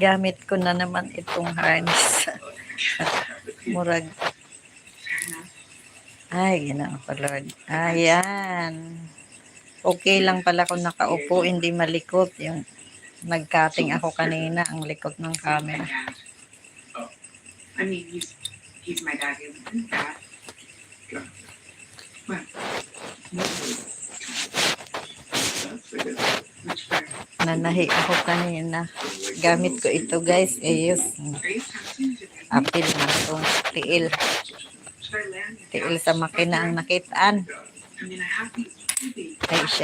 Gamit ko na naman itong harness. Murag. Ay, ginoo ko, Lord. Ayan. Okay lang pala kung nakaupo, hindi malikot. Yung nag-cutting ako kanina, ang likot ng camera. I mean, he's he's my dad. He was dad. Well. Nanahi ako kanina. Gamit ko ito, guys. Ayos. Apil na itong tiil. Tiil sa makina ang nakitaan. These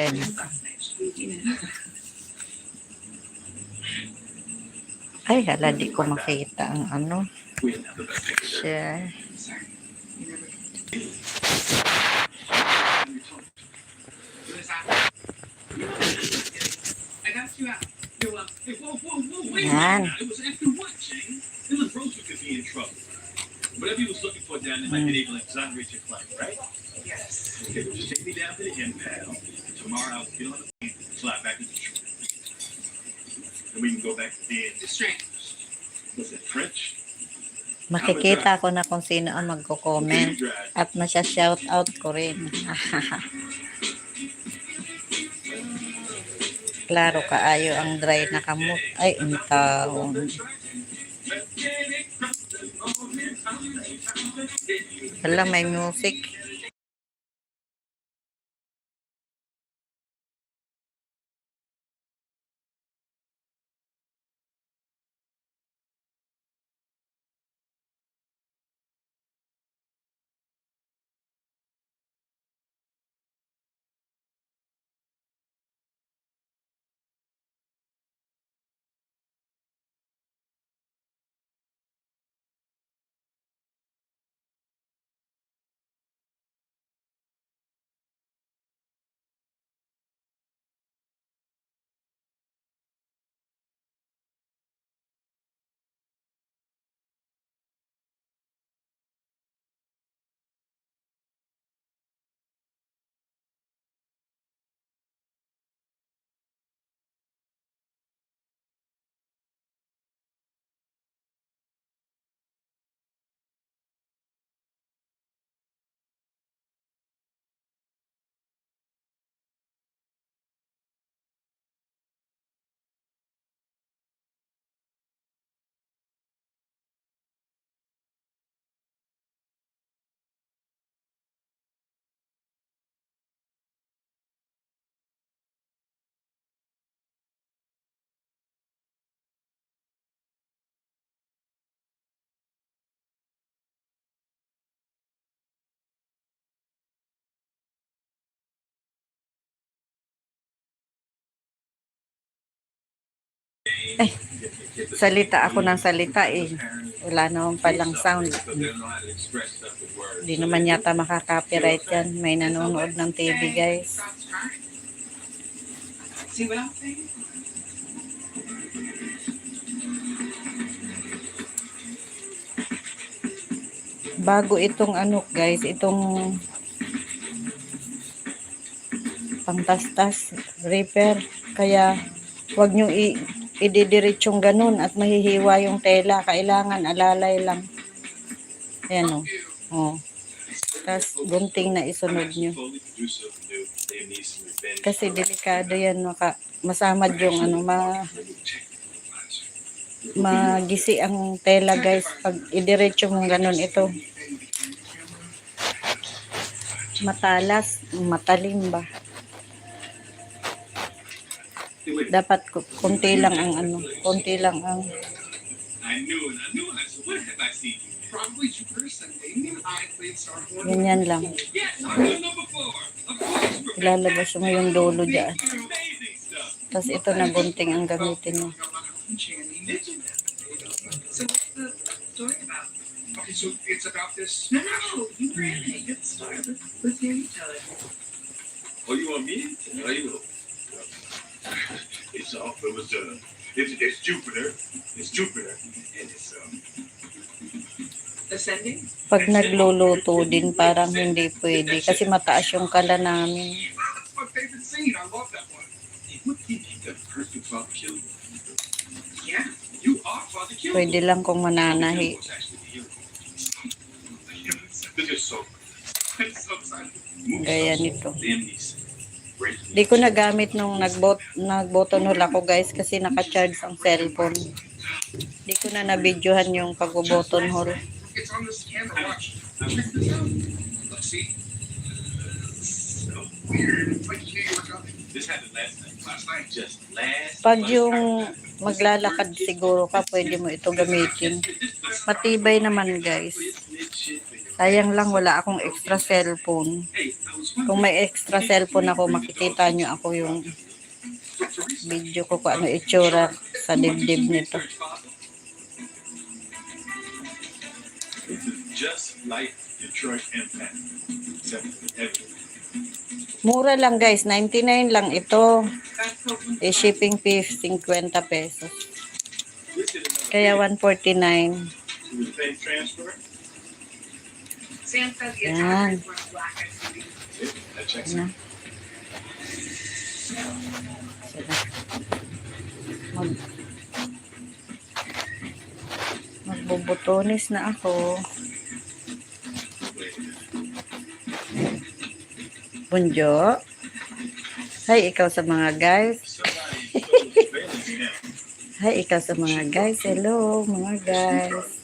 Ay, hala, di ko makita ang ano. Siya. sorry. You never. I got you out. You're like, hey, whoa, whoa, whoa, wait a Yan. minute. It was after what, Jane? It was Rose who could be in trouble. Whatever he was looking for down there might be able to exonerate your client, right? Yes. Okay, well, just take me down to the impound. Tomorrow I'll get on the plane, fly back to Detroit. And we can go back to being Just strangers. was it French? Makikita ko na kung sino ang magko-comment. At masya-shout out ko rin. Klaro kaayo ang dry na kamot. Ay, intawon. Hala, may music. Salita ako ng salita eh. Wala naman palang sound. Hindi naman yata makaka-copyright yan. May nanonood ng TV guys. Bago itong ano guys, itong pangtastas, repair. Kaya wag nyo i ididiritsong ganun at mahihiwa yung tela. Kailangan alalay lang. Ayan o. Oh. Tapos gunting na isunod nyo. Kasi delikado yan. Maka, masamad yung ano, ma, magisi ang tela guys. Pag idiretso mong ganun ito. Matalas, matalim ba? Probably you person. Damien I played Star Wars. ganyan lang. It Ilalabas mo yung dulo dyan. Tapos ito na gunting ang gamitin mo. Okay, so it's about this. No, no, you ran it. Good story. Let's, let's hear you tell it. Oh, you want me tell you? Pag nagluluto din, parang hindi pwede. Kasi mataas yung kala namin. Pwede lang kung mananahi. Gaya nito. Di ko nagamit nung nagbot, nagbotonol ako guys kasi naka-charge ang cellphone. Di ko na nabidyohan yung pagboboton hole. It's on this camera, watch. Check this out. Look, see? So Weird. Like you were coming. this happened last night. Last night. Just last. Pag yung maglalakad siguro ka, pwede mo ito gamitin. Matibay naman guys. Sayang lang wala akong extra cellphone. Kung may extra cellphone ako, makikita nyo ako yung video ko kung ano itsura sa dibdib nito. Just like Detroit Impact. Except everything. Mura lang guys, 99 lang ito. E shipping fee 50 pesos. Kaya thing. 149. It was bank transfer. Sam said the Yan. Sila. Mag Magbubutonis na ako. Bunjo. Hi, ikaw sa mga guys. Hi, ikaw sa mga guys. Hello, mga guys.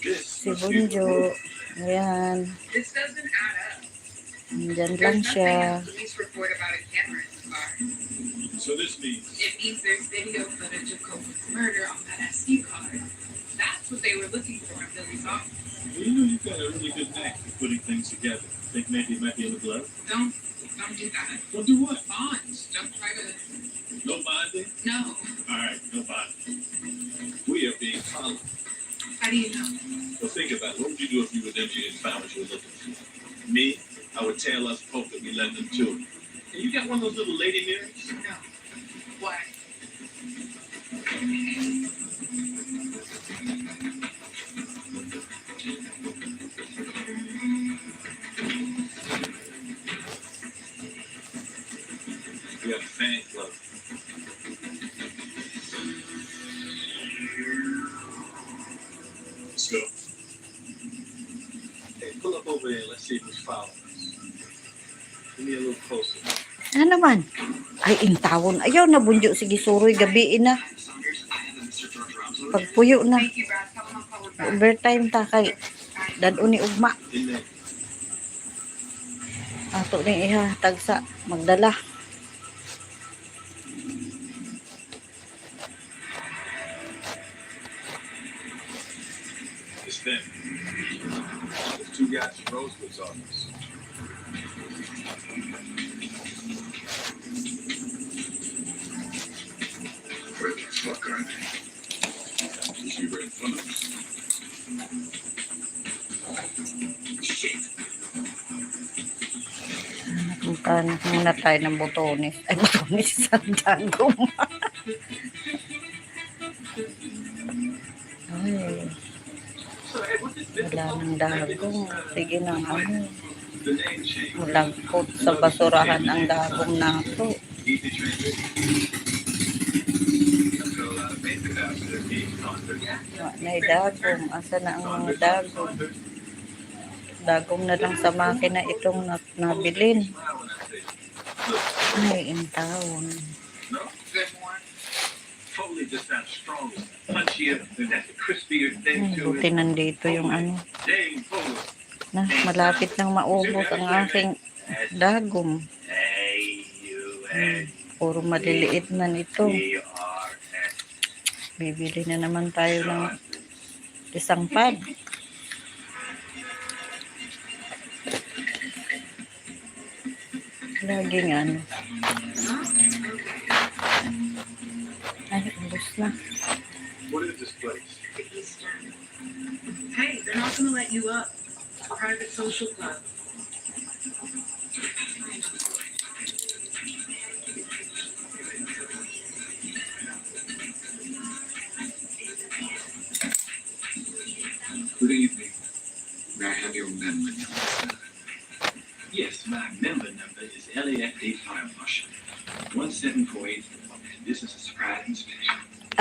Si Bunjo. Ayan. There's lang siya. So this means It means there's video footage of Copeland's murder on that SD card. That's what they were looking for in Billy's office. You know you've got a really good knack for putting things together. Think maybe it might be in the glove? Don't don't do that. Well, do what? Bonds. Don't try to. No bonding? No. All right, no bonding. We are being followed. How do you know? Well, think about it. What would you do if you were them and found what you were looking for? Me, I would tell us hope that we led them to. And you got one of those little lady mirrors? No. Why? Intawon. Ayaw na bunjo. Sige, suroy. Gabiin na. Pagpuyo na. Overtime ta kay dadun ni ugma. Ato ni iha tagsa magdala. Two guys Rosewood's office. Where Na muna tayo ng botones. Ay, botones sa dagom. Ay, wala nang dagong. Sige na, ano. Malagkot sa basurahan ang dagong nato. Na dagong. Asa na ang mga dagong? Dagong na lang sa makina itong na nabilin. Ay, intawon. No, Good morning. totally just that strong, punchier, and that crispier thing to buti it. nandito yung ano. Na, malapit nang maubos ang aking dagom. Hmm, Puro maliliit na nito. Bibili na naman tayo ng isang pad. Laging ano. Ay, ubos na. What is this place? The Eastern. Hey, they're not gonna let you up. Private social club.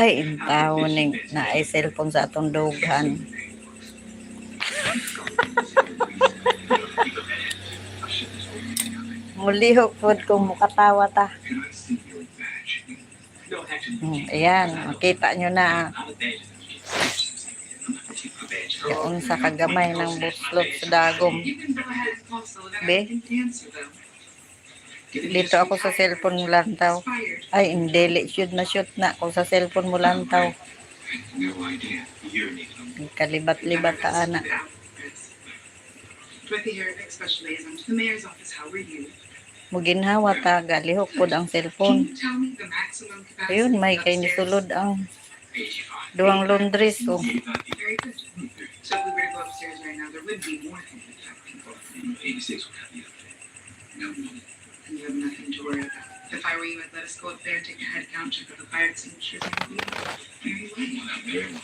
Ay, intaw ning na ay cellphone sa atong dughan. Mulihok pod kung mukatawa ta. Hmm, ayan, makita nyo na yung sa kagamay ng buslot sa dagom. You Dito ako sa cellphone mo lantaw. Expired. Ay, hindi, shoot na shoot na. Kung sa cellphone mo. You're Nathan. Kalibat-libat ta ana. With the Arabic special liaison to the mayor's office, how are you? Muginhawa ta, galihok pod ang cellphone. Ayun, may kay ang 85. duwang laundries. Oh. So we were to go upstairs right now, there would be more than that people. 86 would have the update. No, no. And you have nothing to worry about. If I were you, I'd let us go up there, take a head count, check out the fire extinguishers, and we'd be very well. I'm very well.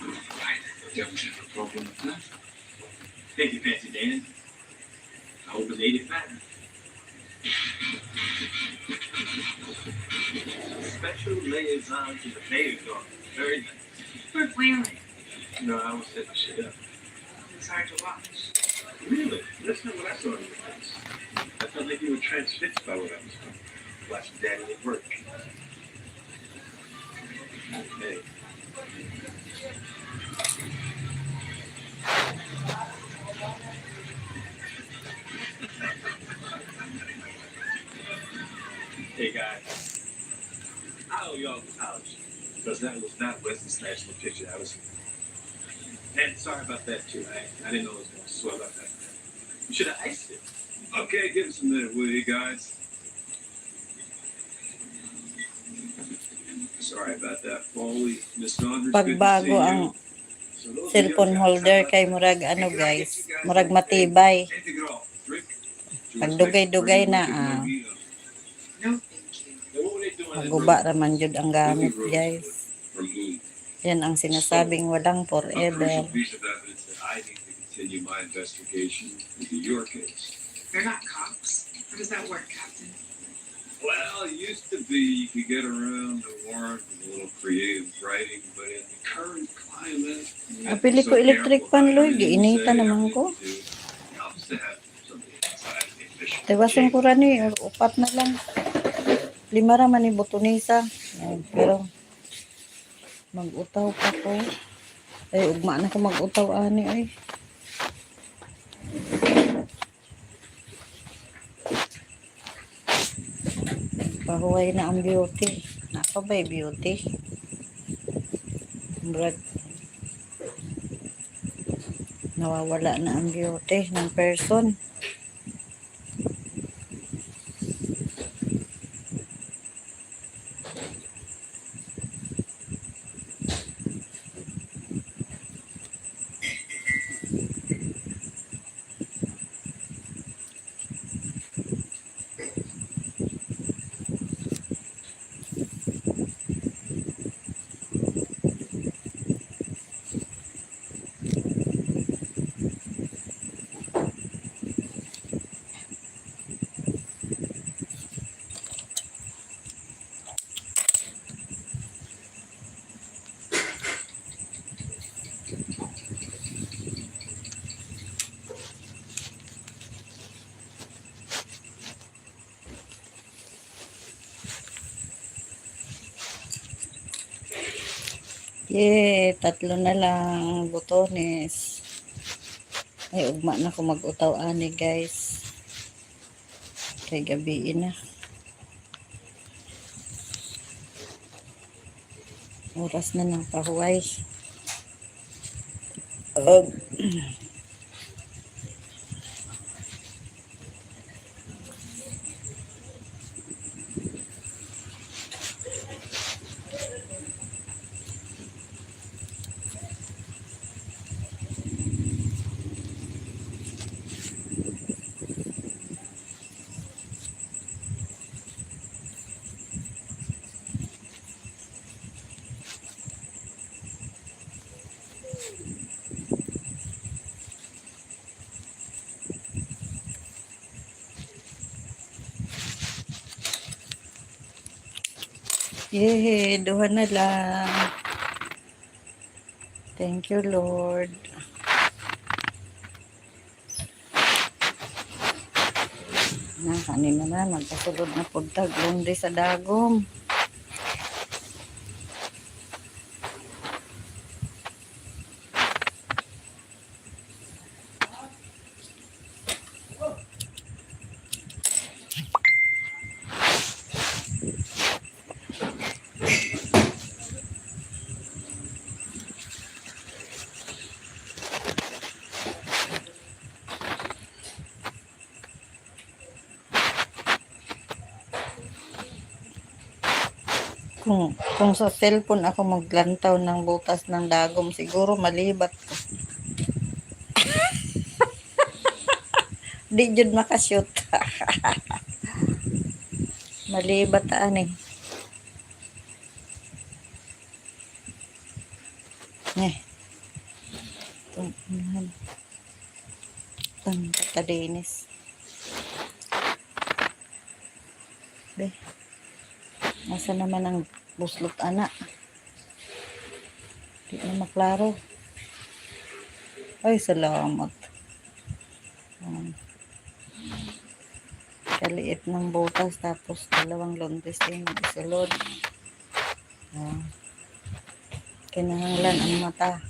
Right. Don't have a problem with that. Thank you, Fancy Dan. I hope it's 85. Special liaison to the mayor's office. Very nice. We're whaling. No, I was setting shit up. It's hard to watch. Really? That's not what I saw in your face. I felt like you were transfixed by what I was doing. Watching Daddy at work. Hey. Hey guys, I owe y'all an apology because that was not Wesley's national picture. I was, and sorry about that too. I, I didn't know it was going to swell up that. You should have iced it. Okay, give us a minute, will you guys? Sorry about that, Foley. Miss Saunders, good to see Pagbago you. ang So those are cellphone guys. holder kay murag ano guys, murag matibay. Anything at all? Drink? Pag dugay-dugay na, ah. No, thank you. Now, what were they doing in Maguba room- raman jud ang gamit guys. Yan ang sinasabing walang A forever. crucial piece of evidence that I need to continue my investigation into your case. They're not cops. How does that work, Captain? Well, it used to be you could get around the warrant with a little creative writing, but in the current climate, you have to Apili be ko electric you Giinita say, naman ko. Tiwasan ko chain. rani, upat na lang. Lima raman ni Botonisa. Ay, pero mag-utaw pa ko. Ay, ugma na ko mag-utaw ani ay. Pahuway na ang beauty. Napa ba beauty? Brad. Nawawala na ang beauty ng person. Yay, tatlo na lang butones. Ay, ugma na ko mag-utaw ani guys. Kay gabi na. Oras na ng pahuway. Ug. Yay, duha na lang. Thank you, Lord. Na, kanina na, magkasulod na puntag. Laundry sa dagom. Kung, kung sa cellphone ako maglantaw ng butas ng dagom, siguro malibat ko. Di jud makashoot. malibat taan eh. Eh. Tungkulan. Tang katadinis. Be. Nasa naman ang buslot ana? Di na maklaro. Ay, salamat. Um, kaliit ng butas tapos dalawang laundry din isulod. Uh, kinahanglan ang mata.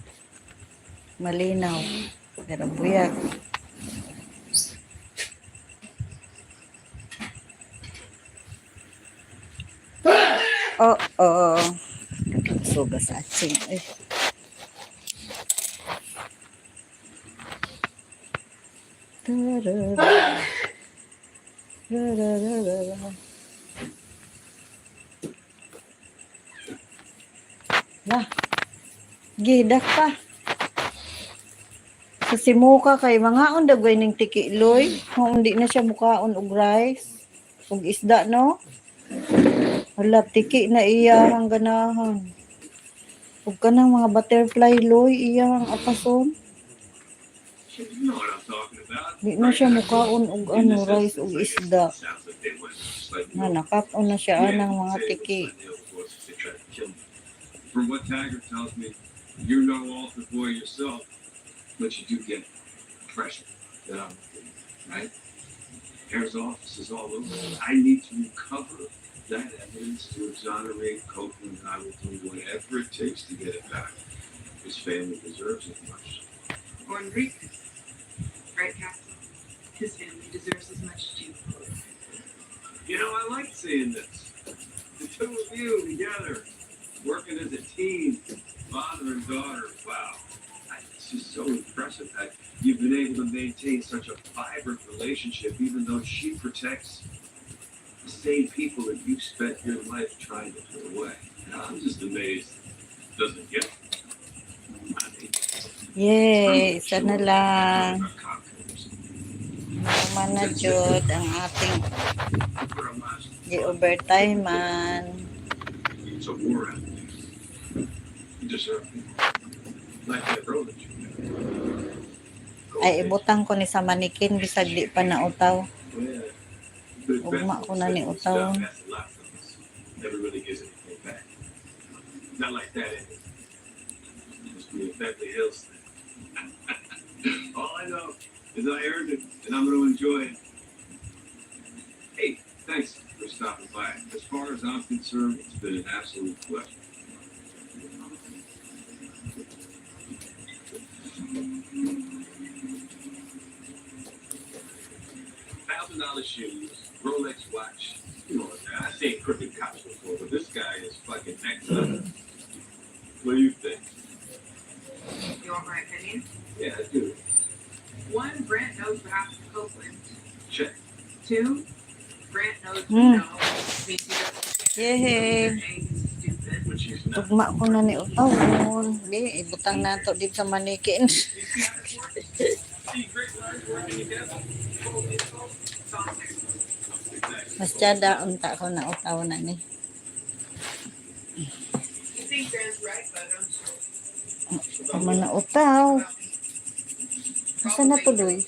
Malinaw. Pero buyag. Oh, oh. Suga sa atsing. Ay. Tarara. Tarara. Lah. Gidak pa. Sa simuka kay mga on dagway ning tikiloy. Kung hindi na siya mukaon og rice. Og isda no. Wala, tiki na iya ang ganahan. Huwag ka ng mga butterfly loy, iya ang apason. You know. Di na siya mukaon og ano, rice og isda. Na nakapon na siya Yeah, ng mga tiki. From what Tiger tells me, you're no altar boy yourself, but you do get pressure that I'm right? There's offices all over. I need to recover that evidence to exonerate Copeland, and I will do whatever it takes to get it back. His family deserves it much. Or. Right, Captain? His family deserves as much as you. Know, I like seeing this. The two of you together, working as a team, father and daughter. Wow. I- It's just so impressive that you've been able to maintain such a vibrant relationship, even though she protects same people that you spent your life trying to put away. And I'm just amazed. it Doesn't get. Yay, I'm sana sure lang. Naman na jud ang ating gi-overtime man. It's a war out there. You deserve it. Like that road that you Ay, ibutang ko ni sa manikin, bisag di pa nautaw. Ugma ko na ni Utaw. Never really gives back. Not like that, Beverly Hills. All I know is I earned it, and I'm going to enjoy it. Hey, thanks for stopping by. As far as I'm concerned, it's been an absolute pleasure. Thousand dollar shoes, Rolex watch. You know, I say crooked cops before, but this guy is fucking next level. What do you think? You want my opinion? Yeah, I do. One, Brant knows what happened to Copeland. Check. Two, Brant knows Hmm. we know. Means he doesn't Yay. care. He's stupid. Which he's not. Tugma ko na ni utaw. Noon. Di, ibutang nato dito sa manikin. Exactly. Mas tiyada, unta ko na utaw na ni. You think Brant's right, but I'm sure. Pag man na utaw. Asa na tuloy?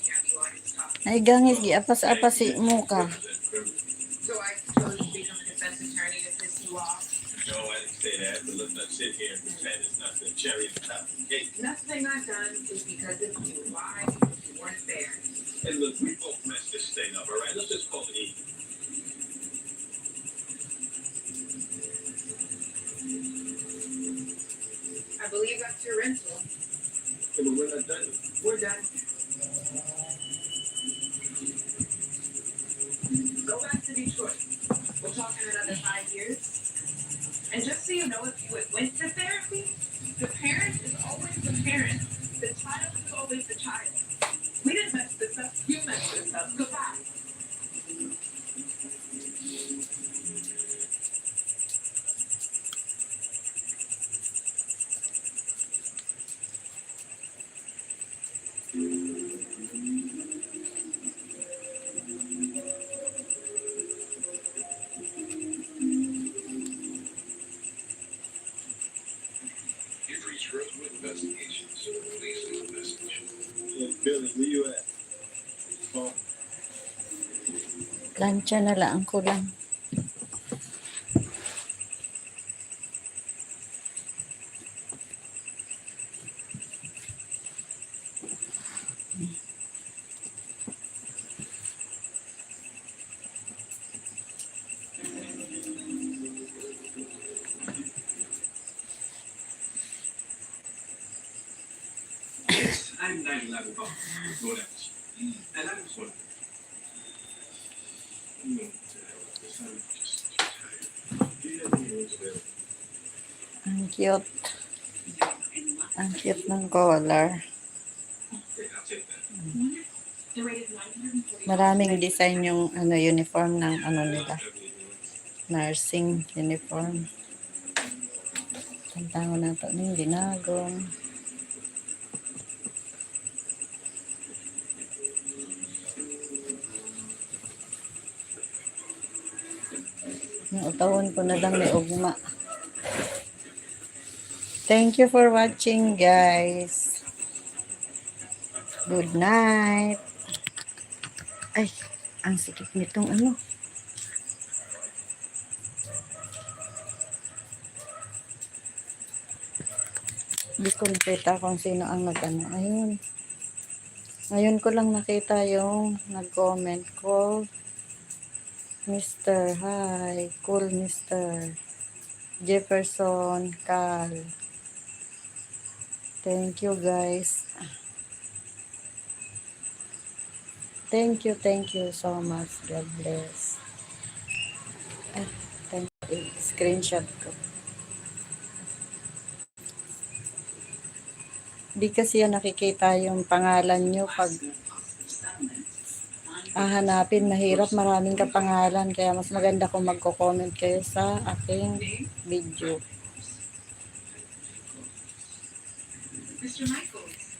Naigangis, giapas-apas si muka. So I chose to become a defense attorney to piss you off. No, say that, but let's not sit here and pretend it's not the cherry on top of the cake. Nothing I've done is because of you. Why? Because you weren't there. And look, we both messed this thing up, all right? Let's just call it even. Believe that's your rental. But we're not done. We're done. Go back to Detroit. We'll talk in another five years. And just so you know, if you went to therapy, the parent is always the parent. The child is always the child. We didn't mess this up. You messed this up. Goodbye. Plancha na lang ko lang. I'm 911 Bob. Go down. Cute. Ang cute ng collar. Okay, I'll take that. The rate is 940. Maraming design yung ano uniform ng ano nila. Nursing uniform. Tantang ko na to ng ginagong. Yung utawon ko na lang ni Ugma. Thank you for watching guys. Good night. Ay, ang sikip nitong ano. Hindi ko kung sino ang nag-ano. Ayun. Ngayon ko lang nakita yung nag-comment ko. Mr. Hi. Cool Mr. Jefferson Cal. Thank you guys. Thank you, thank you so much. God bless. Ah, thank you. Screenshot ko. Di kasi yan nakikita yung pangalan nyo pag hahanapin, mahirap maraming kapangalan. Kaya mas maganda kung magko-comment kayo sa aking video. Mr. Michael,